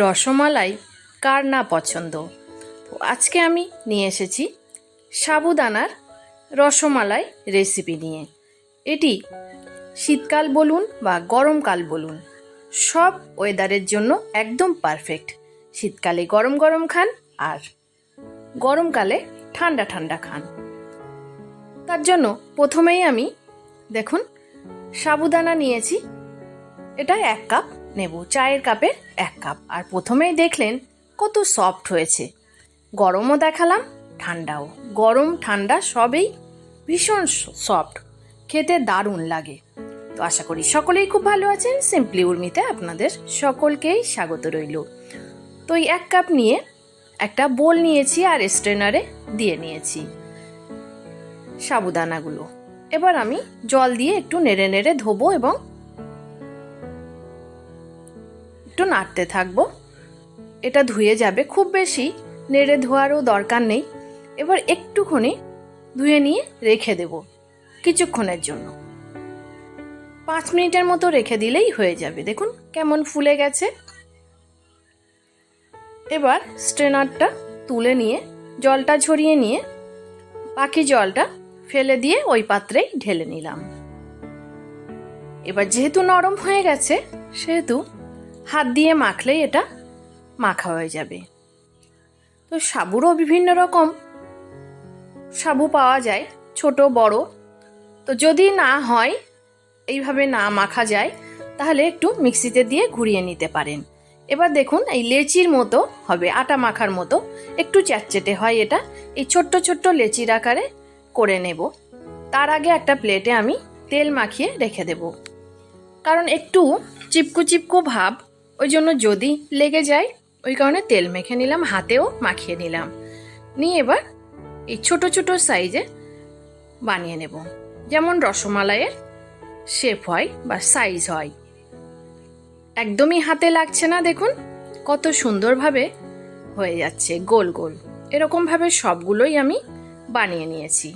রসমালাই কার না পছন্দ? তো আজকে আমি নিয়ে এসেছি সাবুদানার রসমালাই রেসিপি নিয়ে। এটি শীতকাল বলুন বা গরমকাল বলুন, সব ওয়েদারের জন্য একদম পারফেক্ট শীতকালে গরম গরম খান আর গরমকালে ঠান্ডা ঠান্ডা খান। তার জন্য প্রথমেই আমি দেখুন সাবুদানা নিয়েছি, এটা এক কাপ। নেব চায়ের কাপের এক কাপ। আর প্রথমেই দেখলেন কত সফট হয়েছে। গরমও দেখালাম, ঠান্ডাও। গরম, ঠান্ডা সবেই ভীষণ সফট খেতে দারুণ লাগে। তো আশা করি সকলেই খুব ভালো আছেন। সিম্পলি উর্মিতে আপনাদের সকলকেই স্বাগত রইল। তো এই এক কাপ নিয়ে একটা বোল নিয়েছি আর স্ট্রেনারে দিয়ে নিয়েছি সাবুদানাগুলো। এবার আমি জল দিয়ে একটু নেড়ে নেড়ে ধোবো এবং নাড়তে থাকব। এটা ধুয়ে যাবে, খুব বেশি নেড়ে ধোয়ারও দরকার নেই। এবার একটুখানি ধুয়ে নিয়ে রেখে দেব কিছুক্ষণের জন্য। পাঁচ মিনিটের মতো রেখে দিলেই হয়ে যাবে। দেখুন কেমন ফুলে গেছে। এবার স্ট্রেনারটা তুলে নিয়ে, জলটা ঝরিয়ে নিয়ে, বাকি জলটা ফেলে দিয়ে ওই পাত্রেই ঢেলে নিলাম। এবার যেহেতু নরম হয়ে গেছে, সেহেতু হাত দিয়ে মাখলেই এটা মাখা হয়ে যাবে। তো সাবুরও বিভিন্ন রকম সাবু পাওয়া যায়, ছোট, বড়। তো যদি না হয়, এইভাবে না মাখা যায়, তাহলে একটু মিক্সিতে দিয়ে ঘুরিয়ে নিতে পারেন। এবার দেখুন, এই লেচির মতো হবে, আটা মাখার মতো। একটু চ্যাটচেটে হয় এটা। এই ছোট্ট ছোট্ট লেচির আকারে করে নেব। তার আগে একটা প্লেটে আমি তেল মাখিয়ে রেখে দেব। কারণ একটু চিপকু চিপকু ভাব ওই জন্য যদি লেগে যায়, ওই কারণে তেল মেখে নিলাম, হাতেও মাখিয়ে নিলাম। নিয়ে এবার এই ছোট ছোট সাইজে বানিয়ে নেব। যেমন রসমালাইয়ের শেপ হয় বা সাইজ হয়। একদমই হাতে লাগছে না, দেখুন। কত সুন্দরভাবে হয়ে যাচ্ছে, গোল গোল। এরকমভাবে সবগুলোই আমি বানিয়ে নিয়েছি।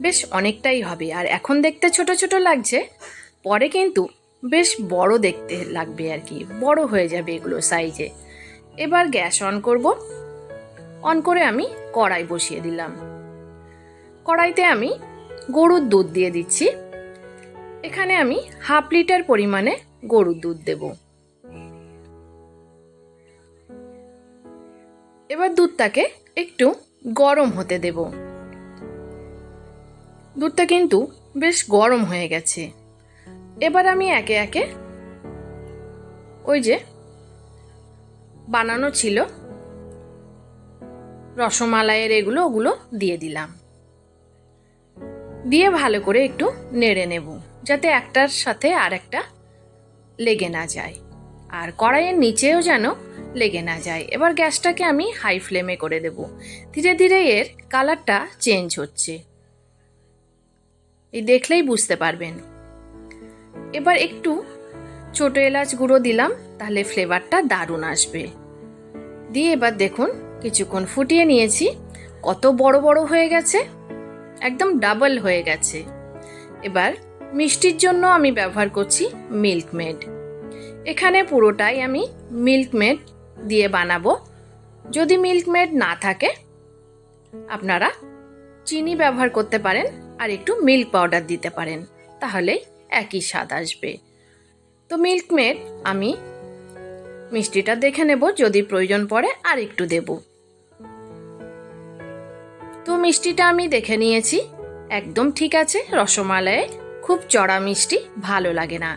বেশ অনেকটাই হবে। আর এখন দেখতে ছোট ছোট লাগছে, পরে কিন্তু বেশ বড় দেখতে লাগবে আর কি। বড় হয়ে যাবে এগুলো সাইজে এবার গ্যাস অন করব। অন করে আমি কড়াই বসিয়ে দিলাম। কড়াইতে আমি গরুর দুধ দিয়ে দিচ্ছি। এখানে আমি হাফ লিটার পরিমাণে গরুর দুধ দেব। এবার দুধটাকে একটু গরম হতে দেব। দুধটা কিন্তু বেশ গরম হয়ে গেছে। এবার আমি একে একে ওই যে বানানো ছিল। রসমালাইয়ের এগুলো, ওগুলো দিয়ে দিলাম। দিয়ে ভালো করে একটু নেড়ে নেব, যাতে একটার সাথে আর একটা লেগে না যায়। আর কড়াইয়ের নিচেও যেন লেগে না যায়। এবার গ্যাসটাকে আমি হাই ফ্লেমে করে দেব। ধীরে ধীরে এর কালারটা চেঞ্জ হচ্ছে। এই দেখলেই বুঝতে পারবেন। এবার একটু ছোট এলাচ গুঁড়ো দিলাম, তাহলে ফ্লেভারটা দারুণ আসবে। দিয়ে এবার দেখুন, কিছুক্ষণ ফুটিয়ে নিয়েছি। কত বড় বড় হয়ে গেছে, একদম ডাবল হয়ে গেছে। এবার মিষ্টির জন্য আমি ব্যবহার করছি মিল্ক মেড এখানে পুরোটাই আমি মিল্ক মেড দিয়ে বানাবো। যদি মিল্ক মেড না থাকে, আপনারা চিনি ব্যবহার করতে পারেন আর একটু মিল্ক পাউডার দিতে পারেন। তাহলেই একই স্বাদ আসবে। তো মিল্ক মেড আমি মিষ্টিটা দেখে নেব, যদি প্রয়োজন পড়ে আর একটু দেব। তো মিষ্টিটা আমি দেখে নিয়েছি। একদম ঠিক আছে, রসমালাইয়ে খুব চড়া মিষ্টি, ভালো লাগে না।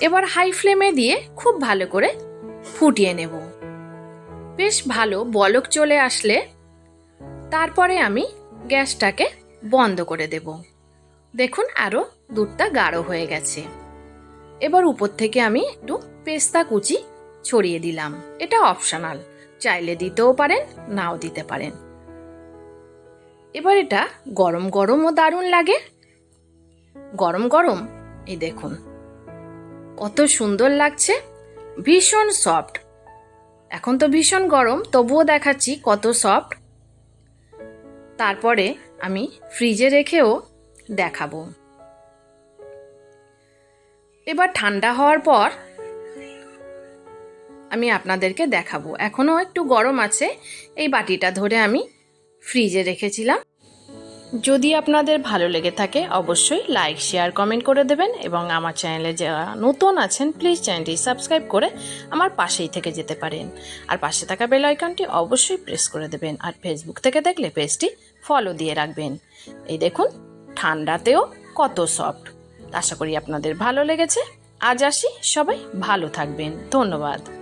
এবার হাই ফ্লেমে দিয়ে খুব ভালো করে ফুটিয়ে নেব। বেশ ভালো বলক চলে আসলে তারপরে আমি গ্যাসটাকে বন্ধ করে দেব। দেখুন আরও দুধটা গাঢ় হয়ে গেছে। এবার উপর থেকে আমি একটু পেস্তা কুচি ছড়িয়ে দিলাম। এটা অপশনাল। চাইলে দিতেও পারেন, নাও দিতে পারেন। এবার এটা গরম গরমও দারুণ লাগে। গরম গরম, এই দেখুন। কত সুন্দর লাগছে। ভীষণ সফট। এখন তো ভীষণ গরম, তবুও দেখাচ্ছি কত সফট। তারপরে আমি ফ্রিজে রেখেও দেখাবো। এবার ঠান্ডা হওয়ার পর আমি আপনাদেরকে দেখাবো। এখনও একটু গরম আছে। এই বাটিটা ধরে আমি ফ্রিজে রেখেছিলাম। যদি আপনাদের ভালো লেগে থাকে, অবশ্যই লাইক, শেয়ার, কমেন্ট করে দেবেন এবং আমার চ্যানেলে যারা নতুন আছেন, প্লিজ চ্যানেলটি সাবস্ক্রাইব করে আমার পাশেই থেকে যেতে পারেন। আর পাশে থাকা বেল আইকনটি অবশ্যই প্রেস করে দেবেন। আর ফেসবুক থেকে দেখলে পেজটি ফলো দিয়ে রাখবেন। এই দেখুন, ঠান্ডাতেও কত সফট আশা করি আপনাদের ভালো লেগেছে। আজ আসি সবাই ভালো থাকবেন। ধন্যবাদ।